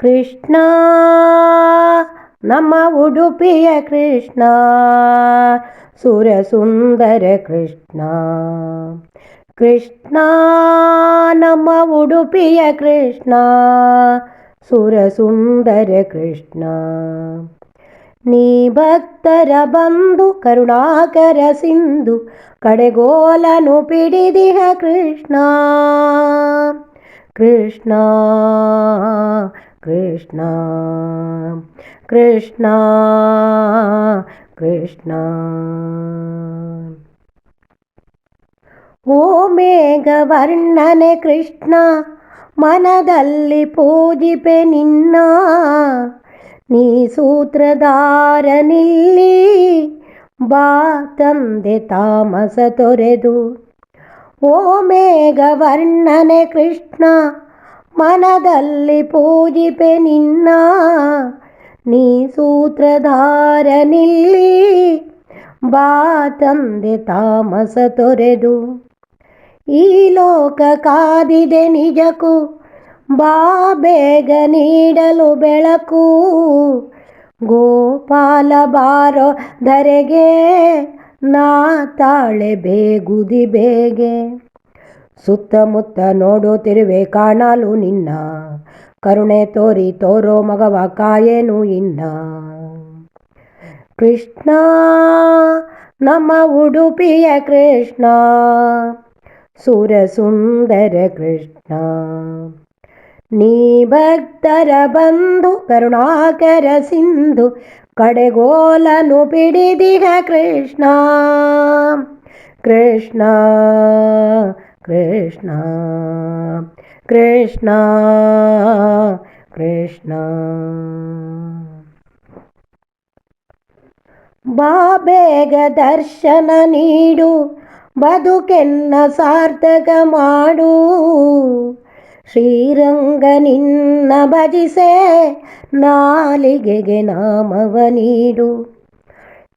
ಕೃಷ್ಣ ನಮ್ಮ ಉಡುಪಿಯ ಕೃಷ್ಣ ಸುರಸುಂದರ ಕೃಷ್ಣ ಕೃಷ್ಣ ನಮ್ಮ ಉಡುಪಿಯ ಕೃಷ್ಣ ಸುರಸುಂದರ ಕೃಷ್ಣ ನೀ ಭಕ್ತರ ಬಂದು ಕರುಣಾಕರ ಸಿಂಧು ಕಡೆಗೋಲನು ಪಿಡಿದಿಹ ಕೃಷ್ಣ ಕೃಷ್ಣ ಕೃಷ್ಣ ಕೃಷ್ಣ ಕೃಷ್ಣ ಓ ಮೇಘವರ್ಣನೆ ಕೃಷ್ಣ ಮನದಲ್ಲಿ ಪೂಜಿಪೆ ನಿನ್ನ ನೀ ಸೂತ್ರಧಾರನಿಲ್ಲಿ ಬಾ ತಂದೆ ತಾಮಸ ತೊರೆದು ಓ ಮೇಘವರ್ಣನೆ ಕೃಷ್ಣ, ಮನದಲ್ಲಿ ಪೂಜಿಪೆ ನಿನ್ನ. ನೀ ಸೂತ್ರಧಾರನಿಲ್ಲಿ ಬಾ ತಂದೆ ತಾಮಸ ತೊರೆದು. ಈ ಲೋಕ ಕಾದಿದೆ ನಿಜಕ್ಕೂ, ಬಾ ಬೇಗ ನೀಡಲು ಬೆಳಕು. ಗೋಪಾಲ ಬಾರೋ ಧರೆಗೆ ನಾ ತಾಳೆ ಬೇಗುದಿ ಬೇಗೆ. ಸುತ್ತಮುತ್ತ ನೋಡುತ್ತಿರುವೆ ಕಾಣಲು ನಿನ್ನ. ಕರುಣೆ ತೋರಿ ತೋರೋ ಮಗವ ಕಾಯೇನು ಇನ್ನ. ಕೃಷ್ಣ, ನಮ್ಮ ಉಡುಪಿಯ ಕೃಷ್ಣ. ಸುರಸುಂದರ ಕೃಷ್ಣ. ನೀ ಭಕ್ತರ ಬಂಧು, ಕರುಣಾಕರ ಸಿಂಧು. ಕಡೆಗೋಲನು ಪಿಡಿದಿಹ ಕೃಷ್ಣ. ಕೃಷ್ಣ ಕೃಷ್ಣ ಕೃಷ್ಣ ಕೃಷ್ಣ. ಬಾ ಬೇಗ ದರ್ಶನ ನೀಡು ಬದುಕೆನ್ನ ಸಾರ್ಥಕ ಮಾಡು. ಶ್ರೀರಂಗ ನಿನ್ನ ಭಜಿಸೆ ನಾಲಿಗೆಗೆ ನಾಮವ ನೀಡು.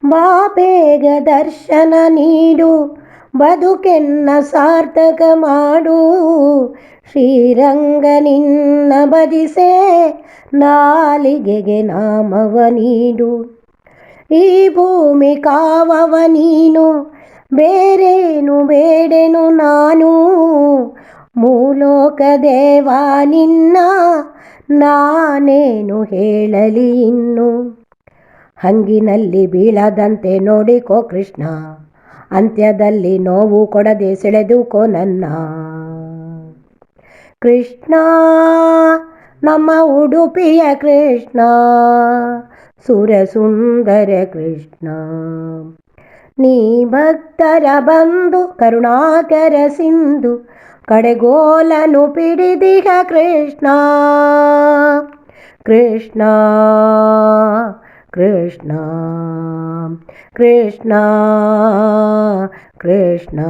ಬಾಪೇಗ ದರ್ಶನ ನೀಡು, ಬದುಕೆನ್ನ ಸಾರ್ಥಕ ಮಾಡು. ಶ್ರೀರಂಗ ನಿನ್ನ ಭಜಿಸೆ ನಾಲಿಗೆಗೆ ನಾಮವ ನೀಡು. ಈ ಭೂಮಿ ಕಾವವ ನೀನು, ಬೇರೇನು ಬೇಡೆನು ನಾನು. ಮೂಲೋಕ ದೇವ ನಿನ್ನ ನಾನೇನು ಹೇಳಲಿ ಇನ್ನು? ಹಂಗಿನಲ್ಲಿ ಬೀಳದಂತೆ ನೋಡಿಕೋ ಕೃಷ್ಣ, ಅಂತ್ಯದಲ್ಲಿ ನೋವು ಕೊಡದೆ ಸೆಳೆದುಕೋ ನನ್ನ. ಕೃಷ್ಣ, ನಮ್ಮ ಉಡುಪಿಯ ಕೃಷ್ಣ ಸುರಸುಂದರ ಕೃಷ್ಣ. ನೀ ಭಕ್ತರ ಬಂದು ಕರುಣಾಕರ ಸಿಂಧು ಕಡೆಗೋಲನು ಪಿಡಿದಿಹ ಕೃಷ್ಣ. ಕೃಷ್ಣ ಕೃಷ್ಣ ಕೃಷ್ಣ ಕೃಷ್ಣ.